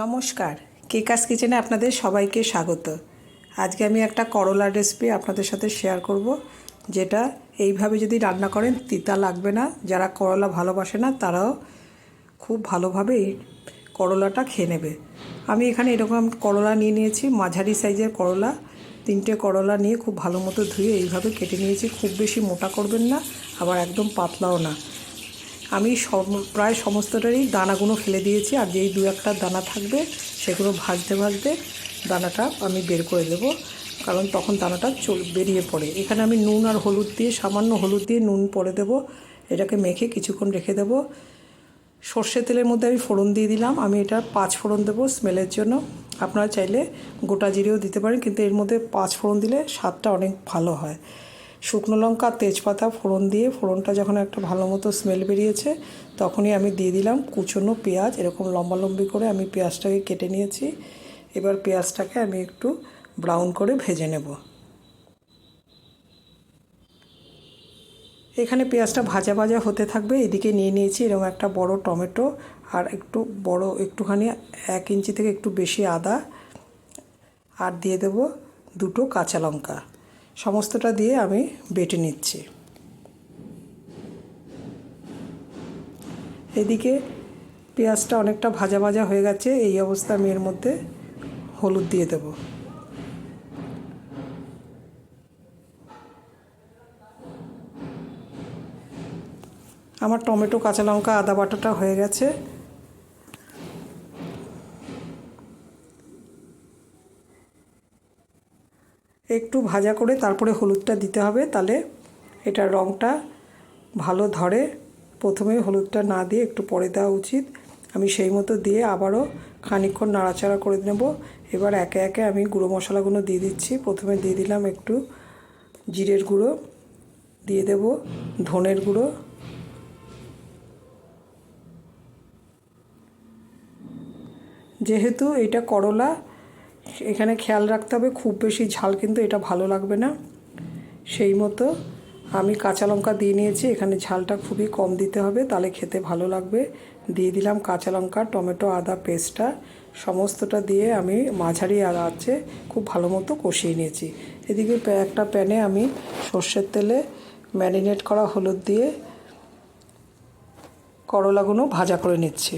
নমস্কার। কেকাস কিচেনে আপনাদের সবাইকে স্বাগত। আজকে আমি একটা করলার রেসিপি আপনাদের সাথে শেয়ার করব, যেটা এইভাবে যদি রান্না করেন তিতা লাগবে না। যারা করলা ভালোবাসে না, তারাও খুব ভালোভাবে এই করলাটা খেয়ে নেবে। আমি এখানে এরকম করলা নিয়ে নিয়েছি, মাঝারি সাইজের করলা। তিনটে করলা নিয়ে খুব ভালো মতো ধুয়ে এইভাবে কেটে নিয়েছি। খুব বেশি মোটা করবেন না, আবার একদম পাতলাও না। আমি সব প্রায় সমস্তটারই দানাগুলো ফেলে দিয়েছি আর যেই দু একটা দানা থাকবে সেগুলো ভাজতে ভাজতে দানাটা আমি বের করে দেবো। কারণ তখন দানাটা চল, বেরিয়ে পড়ে। এখানে আমি নুন আর হলুদ দিয়ে, সামান্য হলুদ দিয়ে নুন পরে দেবো। এটাকে মেখে কিছুক্ষণ রেখে দেবো। সর্ষে তেলের মধ্যে আমি ফোড়ন দিয়ে দিলাম। আমি এটা পাঁচ ফোড়ন দেবো স্মেলের জন্য। আপনারা চাইলে গোটা জিরেও দিতে পারেন, কিন্তু এর মধ্যে পাঁচ ফোড়ন দিলে স্বাদটা অনেক ভালো হয়। শুকনো লঙ্কা, তেজপাতা, ফোড়ন দিয়ে, ফোড়নটা যখন একটা ভালো মতো স্মেল বেরিয়েছে, তখনই আমি দিয়ে দিলাম কুচনো পেঁয়াজ, এরকম লম্বা লম্বি করে আমি পেঁয়াজটাকে কেটে নিয়েছি। এবার পেঁয়াজটাকে আমি একটু ব্রাউন করে ভেজে নেব। এখানে পেঁয়াজটা ভাজা ভাজা হতে থাকবে, এদিকে নিয়ে নিয়েছি এরকম একটা বড় টমেটো আর একটু বড়, একটুখানি এক ইঞ্চি থেকে একটু বেশি আদা। আর দিয়ে দেব দুটো কাঁচা লঙ্কা। সমস্তটা দিয়ে আমি বেটে নিচ্ছি। এদিকে পেঁয়াজটা অনেকটা ভাজা ভাজা হয়ে গেছে, এই অবস্থা আমি এর মধ্যে হলুদ দিয়ে দেব। আমার টমেটো, কাঁচা লঙ্কা, আদা বাটাটা হয়ে গেছে। একটু ভাজা করে তারপরে হলুদটা দিতে হবে। তাহলে এটার রঙটা ভালো ধরে। প্রথমে হলুদটা না দিয়ে একটু পরে দেওয়া উচিত। আমি সেই মতো দিয়ে আবারও খানিকক্ষণ নাড়াচাড়া করে নেব। এবার একে একে আমি গুঁড়ো মশলাগুলো দিয়ে দিচ্ছি। প্রথমে দিয়ে দিলাম একটু জিরের গুঁড়ো। দিয়ে দেব ধনের গুঁড়ো। যেহেতু এটা করলা এখানে খেয়াল রাখতে হবে, খুব বেশি ঝাল কিন্তু এটা ভালো লাগবে না। সেই মতো আমি কাঁচা লঙ্কা দিয়ে নিয়েছি, এখানে ঝালটা খুবই কম দিতে হবে, তাহলে খেতে ভালো লাগবে। দিয়ে দিলাম কাঁচা লঙ্কা, টমেটো, আদা, পেস্টটা, সমস্তটা দিয়ে আমি মাঝারি আর আছে, খুব ভালো মতো কষিয়ে নিয়েছি। এদিকে একটা প্যানে আমি সর্ষের তেলে ম্যারিনেট করা হলুদ দিয়ে করলাগুলো ভাজা করে নিচ্ছি।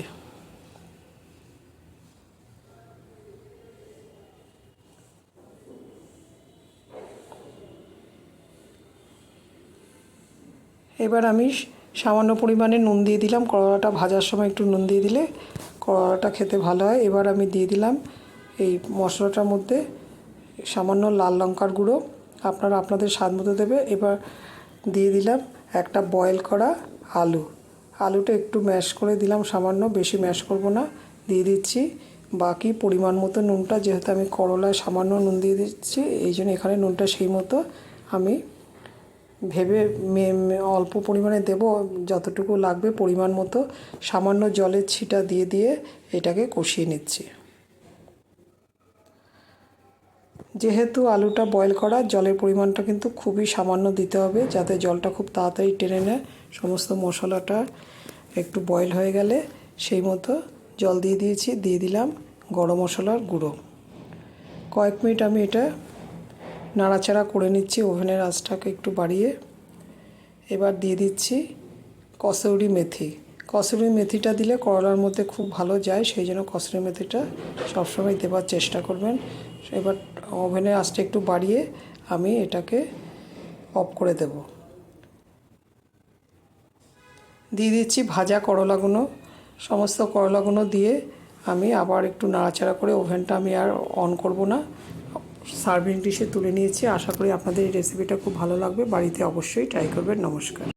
এবার আমি সামান্য পরিমাণে নুন দিয়ে দিলাম। করলাটা ভাজার সময় একটু নুন দিয়ে দিলে করলাটা খেতে ভালো হয়। এবার আমি দিয়ে দিলাম এই মশলাটার মধ্যে সামান্য লাল লঙ্কার গুঁড়ো। আপনারা আপনাদের স্বাদ মতো দেবে। এবার দিয়ে দিলাম একটা বয়েল করা আলু। আলুটা একটু ম্যাশ করে দিলাম সামান্য, বেশি ম্যাশ করব না। দিয়ে দিচ্ছি বাকি পরিমাণ মতো নুনটা। যেহেতু আমি করলায় সামান্য নুন দিয়ে দিচ্ছি, এই জন্য এখানে নুনটা সেই মতো আমি ভেবে অল্প পরিমাণে দেব, যতটুকু লাগবে পরিমাণ মতো, সামান্য জলের ছিটা দিয়ে দিয়ে এটাকে কষিয়ে নিচ্ছি। যেহেতু আলুটা বয়েল করা, জলের পরিমাণটা কিন্তু খুবই সামান্য দিতে হবে, যাতে জলটা খুব তাড়াতাড়ি টেনে নেয়। সমস্ত মশলাটা একটু বয়েল হয়ে গেলে, সেই মতো জল দিয়ে দিয়েছি, দিয়ে দিলাম গরম মশলার গুঁড়ো। কয়েক মিনিট আমি এটা নাড়াচাড়া করে নিচ্ছি ওভেনের আঁচটাকে একটু বাড়িয়ে। এবার দিয়ে দিচ্ছি কসৌরি মেথি। কসৌরি মেথিটা দিলে করলার মধ্যে খুব ভালো যায়, সেই জন্য কসৌরি মেথিটা সবসময় দেওয়ার চেষ্টা করবেন। এবার ওভেনের আঁচটা একটু বাড়িয়ে আমি এটাকে অফ করে দেব। দিয়ে দিচ্ছি ভাজা করলাগুলো সমস্ত করলাগুলো দিয়ে আমি আবার একটু নাড়াচাড়া করে ওভেনটা আমি আর অন করব না। সার্ভিং ডিশে তুলে নিয়েছি। আশা করি আপনাদের এই রেসিপিটা খুব ভালো লাগবে। বাড়িতে অবশ্যই ট্রাই করবেন। নমস্কার।